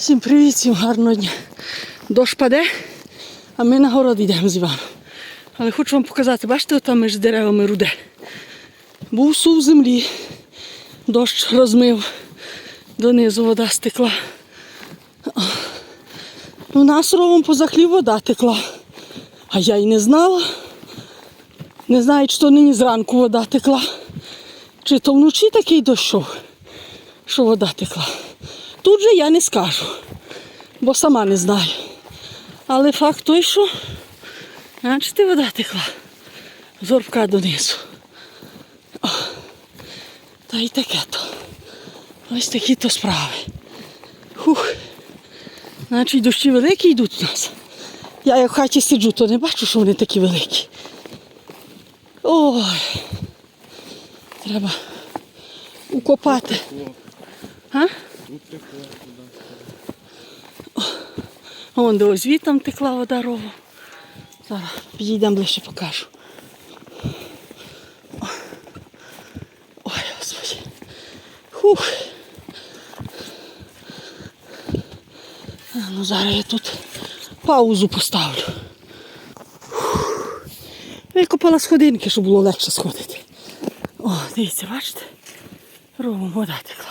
Всім привіт, всім гарного дня. Дощ паде, а ми на город йдемо з Іваном. Але хочу вам показати, бачите, там між деревами руде. Був сув землі, дощ розмив, донизу вода стекла. У нас ровом поза хлів вода текла. А я й не знала. Не знаю, чи то нині зранку вода текла, чи то вночі такий дощов, що вода текла. Тут же я не скажу, бо сама не знаю. Але факт той, що бачите, вода текла. Зорбка донизу. О, та й таке то. Ось такі то справи. Хух. Значить, дощі великі йдуть у нас. Я як в хаті сиджу, то не бачу, що вони такі великі. Ой. Треба укопати. А? Вон де ось звідтам текла вода ровом. Зараз підійдемо ближче покажу. Ой, господи. Хух. Ну зараз я тут паузу поставлю. Викопала сходинки, щоб було легше сходити. О, дивіться, бачите? Ровом вода текла.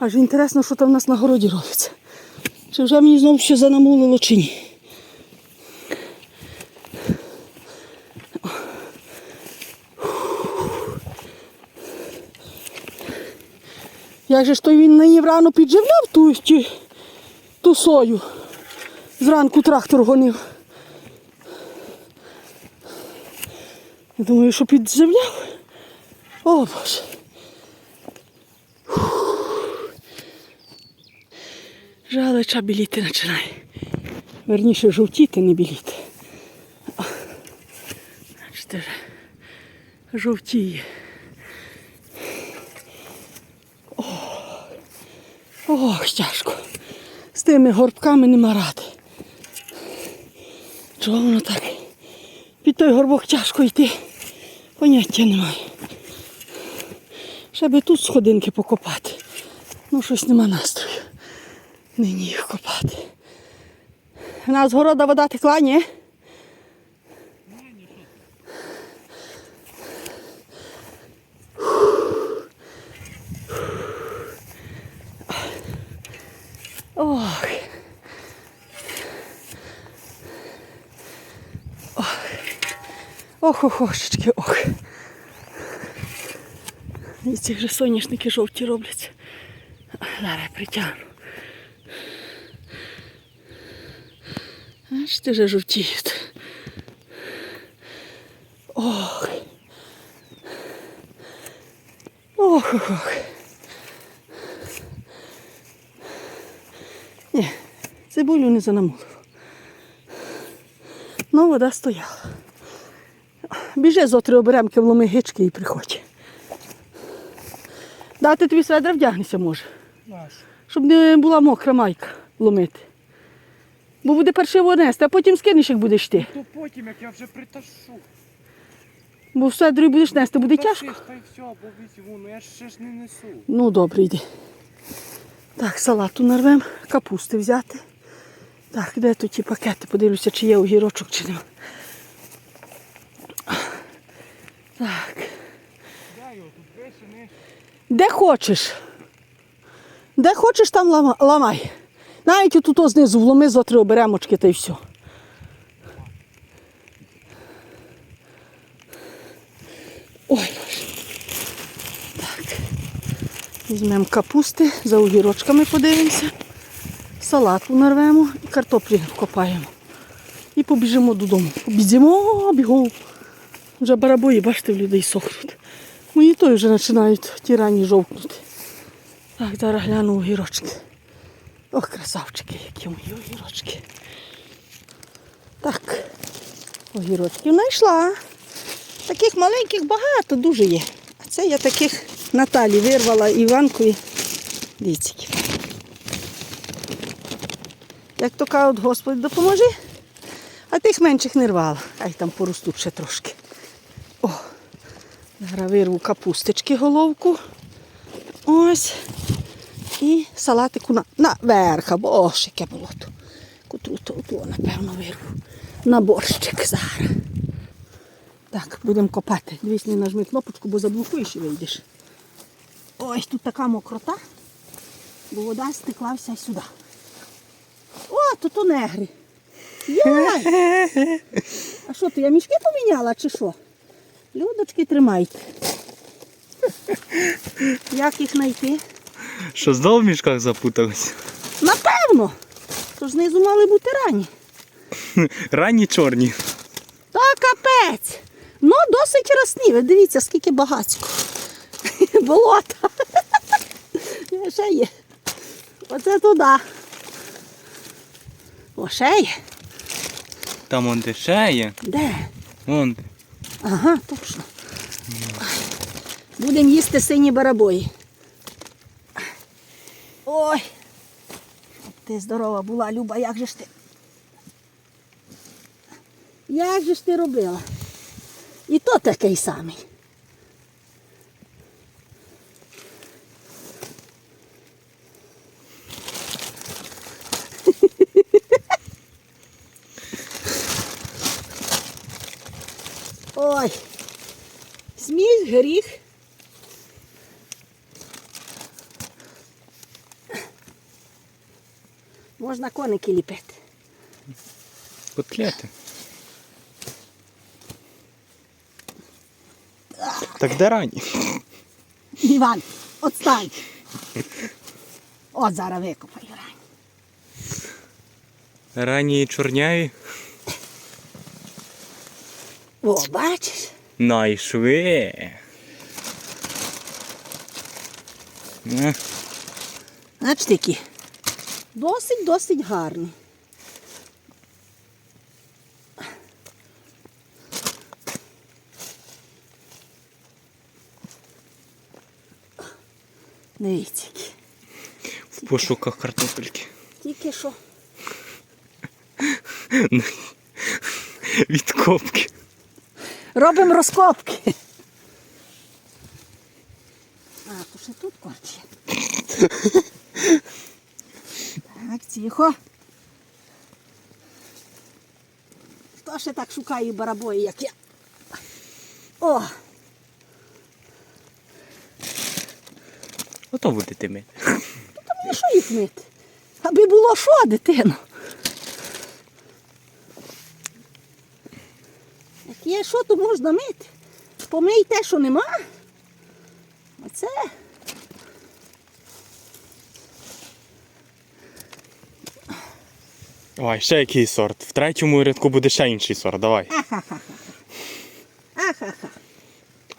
Аж інтересно, що там у нас на городі робиться. Чи вже мені знову ще занамулило чи ні? Як же ж то він нині врано підживляв ту, ту сою. Зранку трактор гонив. Я думаю, що підживляв. О Боже. Жалича біліти починає. Верніше жовтіти, не біліти. Бачите, вже жовтіє. Ох, ох, тяжко. З тими горбками нема ради. Чого воно так? Під той горбок тяжко йти. Поняття немає. Ще би тут сходинки покопати. Ну, щось нема настрою. Нині їх копати. У нас города вода текла, ні? Ох. Ох. Ох, охошечки, ох. І ці вже соняшники жовті робляться. Зараз я притягну. Бачите, вже жовтіють. Ох. Ох, ох, ох. Ні, цибулю не занамулив. Ну, вода стояла. Біжи зо три оберемки вломи гички і приходь. Дати тобі сведра вдягнися може, щоб не була мокра майка ломити. Бо буде паршиво нести, а потім скинеш, як будеш ти. То потім, як я вже приташу. Бо в седрі будеш нести, буде Ташиш, тяжко. Та й все, бо візьму, ну я ж ще ж не несу. Ну, добре, йди. Так, салату нарвем, капусти взяти. Так, де тут ті пакети? Подивлюся, чи є огірочок, чи нема. Так. Де хочеш? Де хочеш, там лама- ламай. Навіть тут знизу вломи зо три оберемочки та й все. Ой, Боже. Так. Візьмемо капусти, за огірочками подивимося. Салату нарвемо і картоплі вкопаємо. І побіжимо додому. Побіжимо, бігом. Вже барабої, бачите, в людей сохнуть. Мої той вже починають ті рані жовкнути. Так, зараз гляну огірочки. Ох, красавчики, які мої огірочки. Так, огірочків знайшла. Таких маленьких багато дуже є. А це я таких Наталі вирвала Іванкові. Які. Як то кажуть, Господь допоможи. А тих менших не рвала. Ай там поростуть ще трошки. О, зараз вирву капусточки головку. Ось. І салатику на, наверх, боже, яке болото. Котру то, то, напевно, вирву. На борщик зараз. Так, будемо копати. Дивись, не нажми кнопочку, бо заблокуєш і вийдеш. Ось тут така мокрота, бо вода стекла вся сюди. О, тут то негри. Йой! А що ти, я мішки поміняла чи що? Людочки, тримайте. Як їх знайти? Що знову в мішках запуталися? Напевно. Тож знизу мали бути рані. Ранні чорні. Та капець. Ну, досить росні. Ви дивіться, скільки багацько. Болота. Ще є. Оце туди. О, ще є. Там он де ще є. Де? Вон. де. Ага, точно. Будемо їсти сині барабої. Ой. Ти здорова була, Люба, як же ж ти? Як же ж ти робила? І то такий самий. Ой. Сміх, гріх. Можна коники ліпити. Котлети. Так де ранні? Іван, отстань. От зараз викопаю рань. Ранні чорняві. О, бачиш? Найшви. Е, Знаєш такі. Досить, досить гарні. Дивіться, які. В пошуках картопельки. Тільки що. Відкопки. Робимо розкопки. А, то ще тут корче. Тихо. Хто ще так шукає барабої, як я? О, Ото будете ми. ну що їх мити? Аби було що, дитино? Як є що, то можна мити. Помий те, що нема. Оце. Ой, ще який сорт. В третьому рядку буде ще інший сорт. Давай. Ахаха.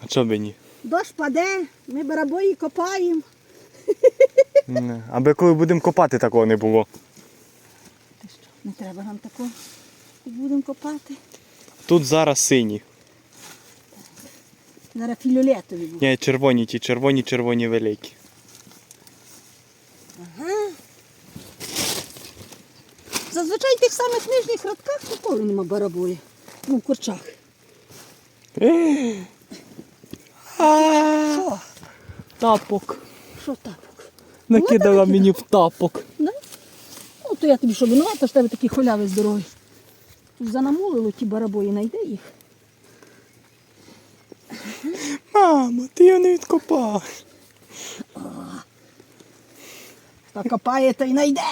А чого б і ні? Дощ паде, ми барабої копаємо. Не. Аби коли будемо копати, такого не було. Ти що, не треба нам такого. Будемо копати. Тут зараз сині. Зараз філюлетові будуть. Ні, червоні, ті червоні, червоні великі. Ага. Зазвичай в тих самих нижніх радках ніколи нема барабої. Ну, в курчах. Що? Тапок. Що тапок? Накидала мені в тапок. Да? Ну, то я тобі що винувата, що в тебе такі холяви здорові. Тут занамулило ті барабої, найде їх. Мамо, ти його не відкопав. Та копає, то й найде.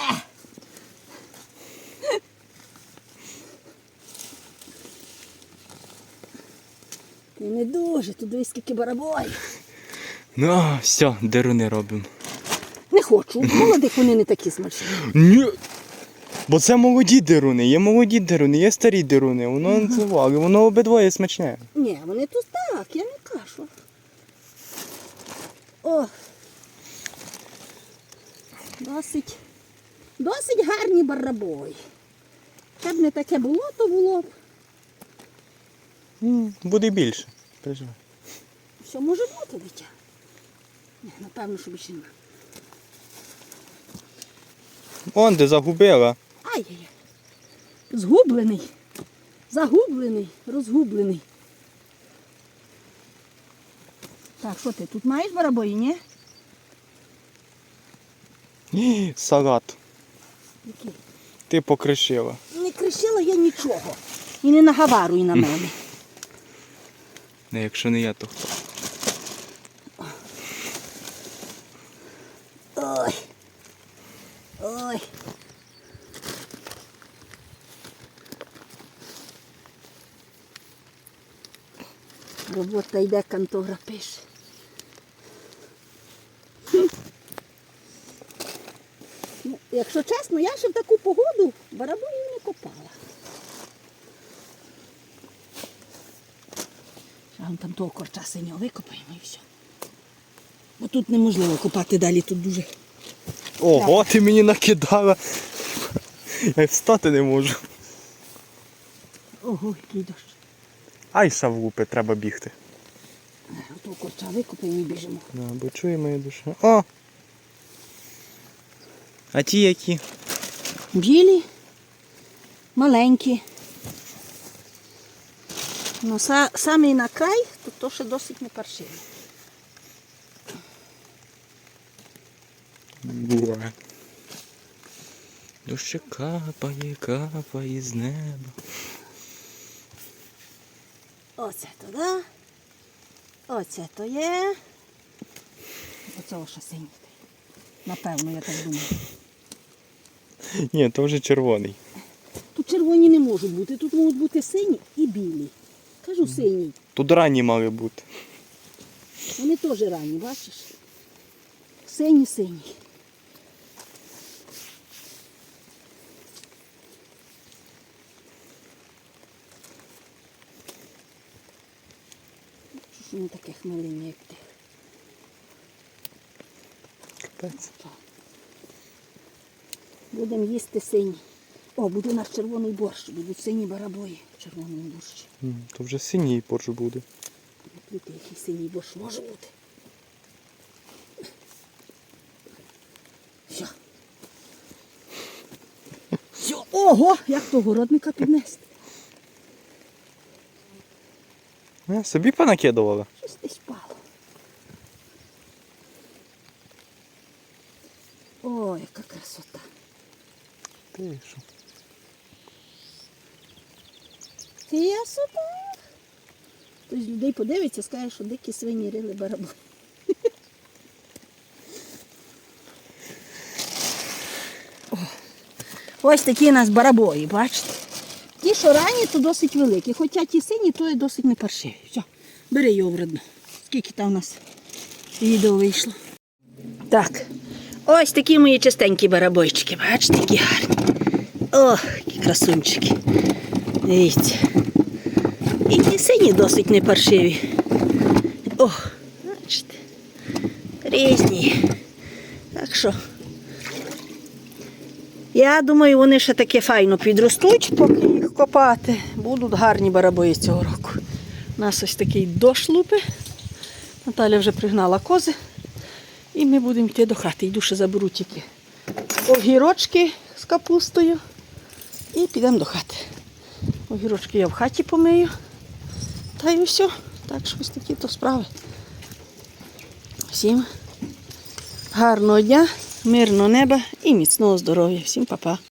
Не дуже, тут дивись, скільки барабоїв. Ну, все, деруни робимо. Не хочу. Молодих вони не такі смачні. Ні. Бо це молоді деруни, є молоді деруни, є старі деруни, воно не але воно обидвоє смачне. Ні, вони тут так, я не кажу. О. Досить, досить гарні барабої. Щоб не таке було, то було б. М, Буде більше. Переживай. Все може бути, дитя. Ні, напевно, що більше нема. Он де загубила. Ай-яй-яй. Згублений. Загублений, розгублений. Так, що ти тут маєш барабої, ні? Салат. Який? Ти покришила. Не кричила я нічого. І не наговаруй на мене. Не, якщо не я, то хто? Ой. Ой. Робота йде, контора пише. Ну, Якщо чесно, я ще в таку погоду барабонів не копала. А там того корча синього викопаємо і все. Бо тут неможливо копати далі, тут дуже Ого, ти мені накидала. Я й встати не можу. Ого, який дощ. Ай, шавлупи, треба бігти. Ото корча викопаємо і біжимо. Да, бо чує моя душа. О! А ті які? Білі, маленькі. Ну, са, самий на край, то, то ще досить не паршиві. Буває. Душе капає, капає з неба. Оце то, да? Оце то є. Оце ще синій. Напевно, я так думаю. Ні, то вже червоний. Тут червоні не можуть бути, тут можуть бути сині і білі. Кажу синій. Тут ранні мали бути. Вони теж ранні, бачиш? Сині, сині. Що ж вони таке хмелині, як ти? Капець. Будемо їсти сині. О, буде наш червоний борщ, будуть сині барабої в червоному борщі. То вже синій борщ буде. Плюти, який синій борщ може бути. Все. Все. Ого, як то городника піднести. А, собі понакидувала. Щось десь впало. О, яка красота. Ти що? Красота. Хтось людей подивиться, скаже, що дикі свині рили барабан. Ось такі у нас барабої, бачите? Ті, що ранні, то досить великі. Хоча ті сині, то є досить не паршиві. Все, бери його вредно. Скільки там у нас відео вийшло. Так. Ось такі мої чистенькі барабойчики. Бачите, які гарні. О, які красунчики. Дивіться. І ті сині досить не паршиві. О, бачите. Різні. Так що. Я думаю, вони ще таки файно підростуть, поки їх копати. Будуть гарні барабої цього року. У нас ось такий дощ лупи. Наталя вже пригнала кози. І ми будемо йти до хати. Йду ще заберу тільки огірочки з капустою. І підемо до хати. Огірочки я в хаті помию. Та й все. Так що ось такі то справи. Всім гарного дня, мирного неба і міцного здоров'я. Всім па-па.